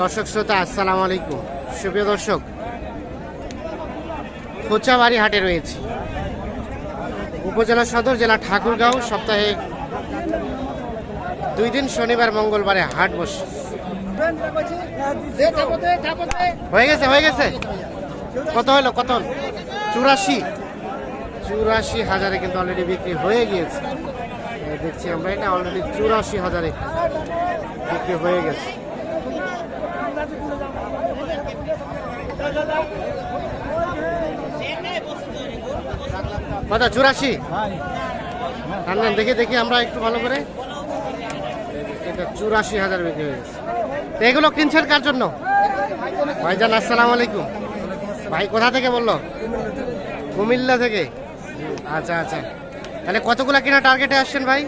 দর্শক শ্রোতা, আসসালামু আলাইকুম। সুপ্রিয় দর্শক, খোঁচাবাড়ি হাটে রয়েছি। উপজেলা সদর জেলা ঠাকুরগাঁও, সপ্তাহে দুই দিন শনিবার, মঙ্গলবারে হাট বসে। হয়ে গেছে হয়ে গেছে? কত হলো, কত চুরাশি। চুরাশি হাজারে কিন্তু অলরেডি বিক্রি হয়ে গিয়েছে। দেখছি আমরা এটা অলরেডি চুরাশি হাজারে বিক্রি হয়ে গেছে। কত চুরাশি। টান দেখে দেখি আমরা একটু ভালো করে। চুরাশি হাজার বিক্রি হয়ে গেছে। এগুলো কিনছেন কার জন্য? ভাইজান, আসসালামু আলাইকুম। ভাই কোথা থেকে বলল? কুমিল্লা থেকে। আচ্ছা আচ্ছা। তাহলে কতগুলো কেনা টার্গেটে আসছেন ভাই?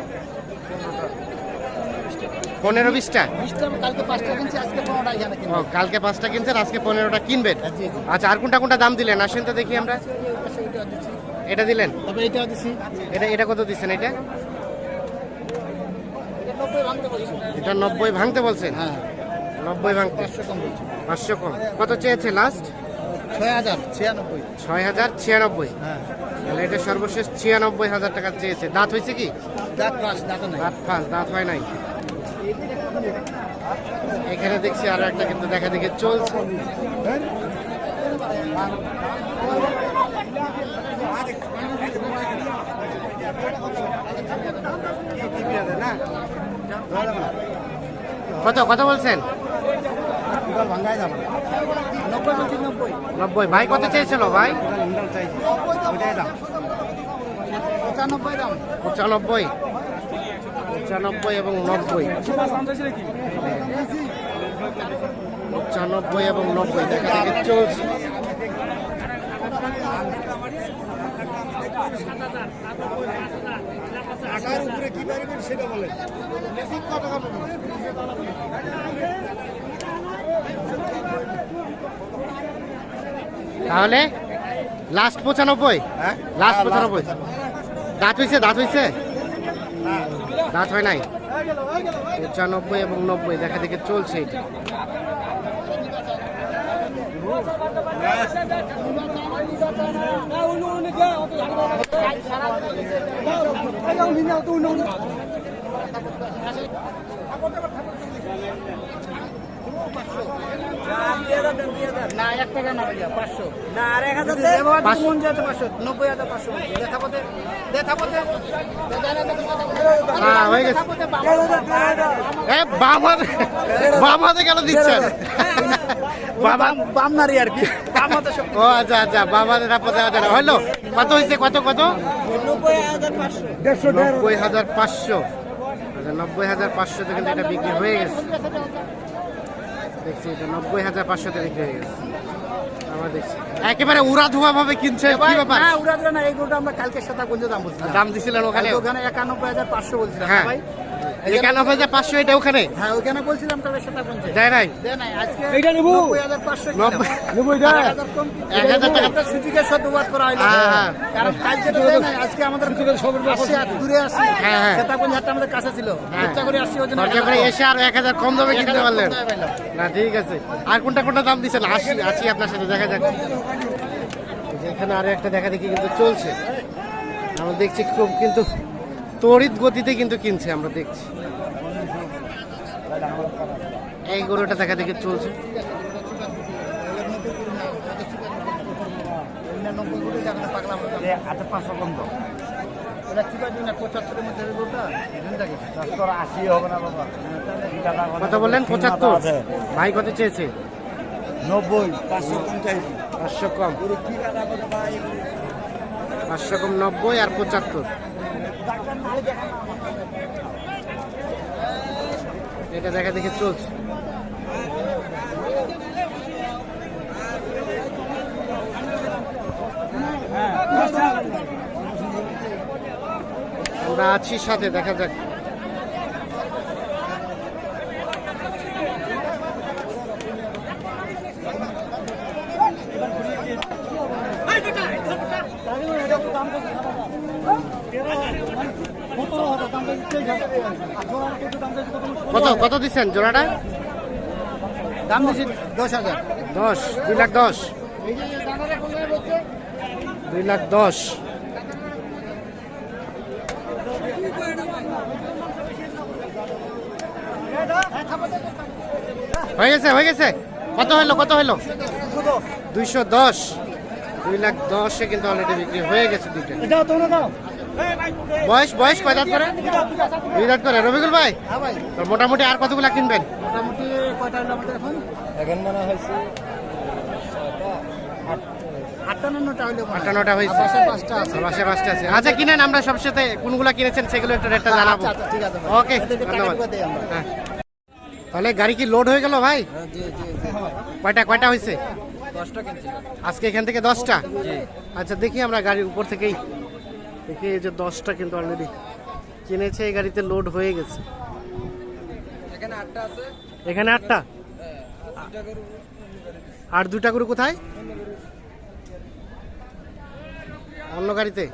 পনেরো বিশটা? কালকে পাঁচটা ও কালকে কিনছেন আজকে পনেরোটা কিনবেন। আচ্ছা আর কোনটা কোনটা দাম দিলেন? আসেন তো দেখি আমরা। এটা দিলেন? এটা এটা কত দিচ্ছেন এটা? এটা নব্বই ভাঙতে বলছেন? হ্যাঁ। নব্বই ভাঙতে। পাঁচশো কম কত চেয়েছে লাস্ট ছয় হাজার ছিয়ানব্বই। হ্যাঁ। তাহলে এটা সর্বশেষ ছিয়ানব্বই হাজার টাকা চেয়েছে। দাঁত হয়েছে কি? দাঁত ফাঁস দাঁত হয় নাই। এখানে দেখছি আরও একটা কিন্তু দেখা দেখে চলছে। কত কত বলছেন? নব্বই। ভাই কত চেয়েছিল ভাই? পঁচানব্বই দাম। পঁচানব্বই। পঁচানব্বই এবং নব্বই। পঁচানব্বই এবং নব্বই দেখা দেখে চলছে। টাকার উপরে কি পারবেন সেটা বলেন। তাহলে লাস্ট পঁচানব্বই? হ্যাঁ? লাস্ট পঁচানব্বই। দাঁত হয়েছে দাঁত হয়েছে দাঁত হয় নাই? পঁচানব্বই এবং নব্বই দেখা দেখে চলছে এটা। না এক টাকা না ভাইয়া পাঁচশো। না আর এক হাজার পাঁচশো। পাঁচশো নব্বই হাজার পাঁচশো কেন দিচ্ছেন? বাবা বাম আর কি। ও আচ্ছা আচ্ছা হলো কত হয়েছে কত কত? নব্বই হাজার পাঁচশো। নব্বই হাজার পাঁচশো। আচ্ছা নব্বই হাজার পাঁচশোতে কিন্তু এটা বিক্রি হয়ে গেছে। দেখছি এটা নব্বই হাজার পাঁচশো বিক্রি হয়ে গেছে। আমরা দেখছি। একেবারে উড়া ধোয়া ভাবে কিনছে কি ব্যাপার? না উড়া দিলে না এই গরুটা আমরা কালকে সাথে দাম বলছিলাম দাম দিছিলেন ওখানে? ওখানে একানব্বই হাজার পাঁচশো বলছিলাম হ্যাঁ। ভাই একানব্বই হাজার পাঁচশো এটা ওখানে? হ্যাঁ ওখানে বলছিলাম তবে সেটা পঞ্চাশ দেয় নাই? দেয় নাই। আজকে এইটা নেব। হাজার পাঁচশো নব্বই নব্বই এক হাজার টাকা। একটা সদ্যবাদ করা হলো। হ্যাঁ, হ্যাঁ। কারণ দেয় নাই। আজকে আমাদের আসছি আর দূরে হ্যাঁ, হ্যাঁ। আমাদের কাছে ছিল। চেষ্টা করে আসছি ওই জন্য এসে আর এক হাজার কম দামে কিনতে পারলেন। না ঠিক আছে। আর কোনটা কোনটা দাম দিচ্ছেন? আসি আছি আপনার সাথে দেখা যাক। এখানে আরও একটা দেখা দেখি কিন্তু চলছে। আমরা দেখছি খুব কিন্তু তড়িৎ গতিতে কিন্তু কিনছে আমরা দেখছি। এই গরুটা দেখা দেখি চলছে। কত বললেন পঁচাত্তর? ভাই কত চেয়েছে? নব্বই পাঁচশো পাঁচশো কম। পাঁচশো কম নব্বই আর পঁচাত্তর। এটা দেখা দেখে চলছে। আমরা আছি সাথে দেখা যাক। কত কত দিচ্ছেন জোড়াটা? দাম দিচ্ছি দশ হাজার। দশ দুই লাখ দশ। দুই লাখ দশ। হয়ে গেছে হয়ে গেছে? কত হইল কত হইল দুইশো দশ। দুই লাখ দশে কিন্তু অলরেডি বিক্রি হয়ে গেছে দুইটা। এটাও তোমরা দাও বয়স বয়স কয় দাঁত করে দুই দাঁত করে। রবিকুল ভাই হ্যাঁ ভাই তো মোটামুটি আর কতগুলা কিনবেন? মোটামুটি কয়টা এখন এখন? মনে হয়েছে আটান্নটা পাঁচটা পাঁচটা আছে। আচ্ছা কিনেন আমরা সব সাথে কোনগুলা কিনেছেন সেগুলো একটু রেটটা জানাব। আচ্ছা, আচ্ছা, ঠিক আছে ভাই। ওকে ধন্যবাদ। হ্যাঁ। তাহলে গাড়ি কি লোড হয়ে গেল ভাই? জি জি হ্যাঁ কয়টা কয়টা হয়েছে? আজকে এখান থেকে দশটা? আচ্ছা দেখি আমরা গাড়ির উপর থেকেই দেখি এই যে দশটা কিন্তু অলরেডি কিনেছে এই গাড়িতে লোড হয়ে গেছে। এখানে আটটা আর দুটা করে কোথায়? অন্য গাড়িতে?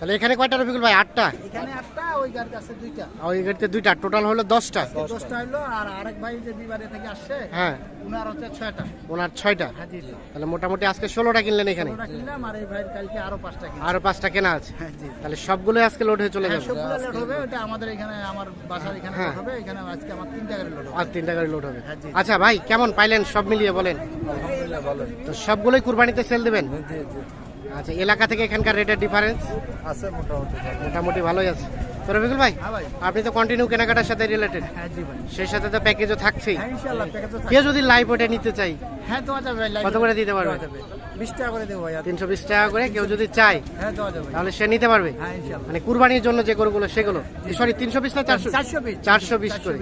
তাহলে এখানে কয়টা রবিকুল ভাই? আটটা? এখানে আটটা ওই গাড়িতে আছে দুইটা। ওই গাড়িতে দুইটা। টোটাল হলো দশটা। দশটা হইল আর আরেক ভাই যে বিবারে থেকে আসছে হ্যাঁ। উনার হচ্ছে ছয়টা। ওনার ছয়টা। হ্যাঁ তাহলে মোটামুটি আজকে ষোলোটা কিনলেন এখানে? কিনলাম আর এই ভাইয়ের কালকে আরও পাঁচটা কিনলাম। আরও পাঁচটা কেনা আছে? হ্যাঁ জি। তাহলে সবগুলো আজকে লোড হয়ে চলে হ্যাঁ, যাবে। সবগুলো লোড হবে। ওটা আমাদের এখানে আমার বাসার এখানে হ্যাঁ। হবে। এখানে আজকে আমার তিনটা গাড়ি লোড হবে। আর তিনটা গাড়ি লোড হবে। হ্যাঁ, জি। আচ্ছা ভাই কেমন পাইলেন সব মিলিয়ে বলেন? আলহামদুলিল্লাহ ভালো তো সবগুলোই কুরবানিতে সেল দেবেন? জি জি। আচ্ছা এলাকা থেকে এখানকার রেটের ডিফারেন্স আছে মোটামুটি। মোটামুটি ভালোই আছে। তো রবিকুল ভাই হ্যাঁ আপনি তো কন্টিনিউ কেনাকাটার সাথে রিলেটেড হ্যাঁ সেই সাথে তো প্যাকেজও থাকছেই। হ্যাঁ কেউ যদি লাইভ ওটা নিতে চাই হ্যাঁ কত করে দিতে পারবে? তিনশো বিশ টাকা করে কেউ যদি চায় হ্যাঁ তাহলে সে নিতে পারবে। হ্যাঁ মানে কুরবানির জন্য যে গরুগুলো সেগুলো। সরি তিনশো বিশ না চারশো? চারশো বিশ। করে।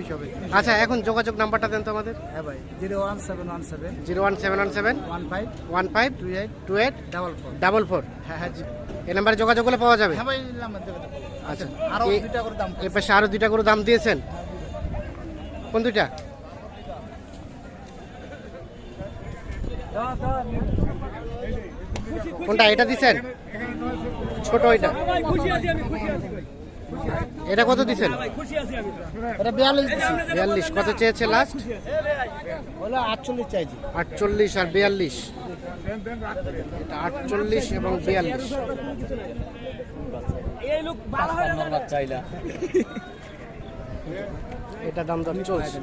আচ্ছা এখন যোগাযোগ নাম্বারটা দেন তো আমাদের। হ্যাঁ zero one seven one seven. Zero one seven one seven. One five. One five. Two eight. Two eight. Double four. Double four. হ্যাঁ হ্যাঁ এই নাম্বারে যোগাযোগ করলে পাওয়া যাবে। হ্যাঁ ভাই। আচ্ছা। আরও এই- দুইটা করে দাম পাশে আরও দুইটা করে দাম দিয়েছেন। কোন দুইটা? কোনটা এটা দিছেন? ছোট এটা এটা কত দিছেন? এটা বিয়াল্লিশ বিয়াল্লিশ। কত চেয়েছে লাস্ট আটচল্লিশ চাইছি। আটচল্লিশ আর বিয়াল্লিশ। এটা আটচল্লিশ এবং বিয়াল্লিশ। এটা দাম দর চলছে।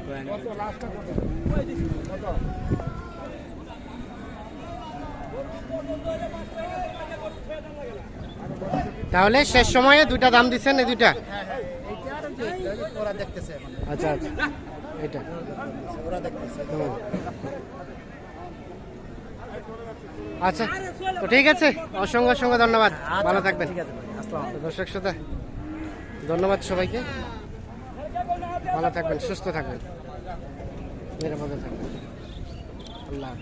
তাহলে শেষ সময়ে দুইটা দাম দিচ্ছেন এই দুইটা? হ্যাঁ হ্যাঁ আচ্ছা আচ্ছা। এটা। ওরা দেখতেছে। আচ্ছা তো ঠিক আছে, অসংখ্য অসংখ্য ধন্যবাদ। ভালো থাকবেন। দর্শক শ্রোতা, ধন্যবাদ সবাইকে। ভালো থাকবেন, সুস্থ থাকবেন। নিরাপদে থাকবেন। আল্লাহ।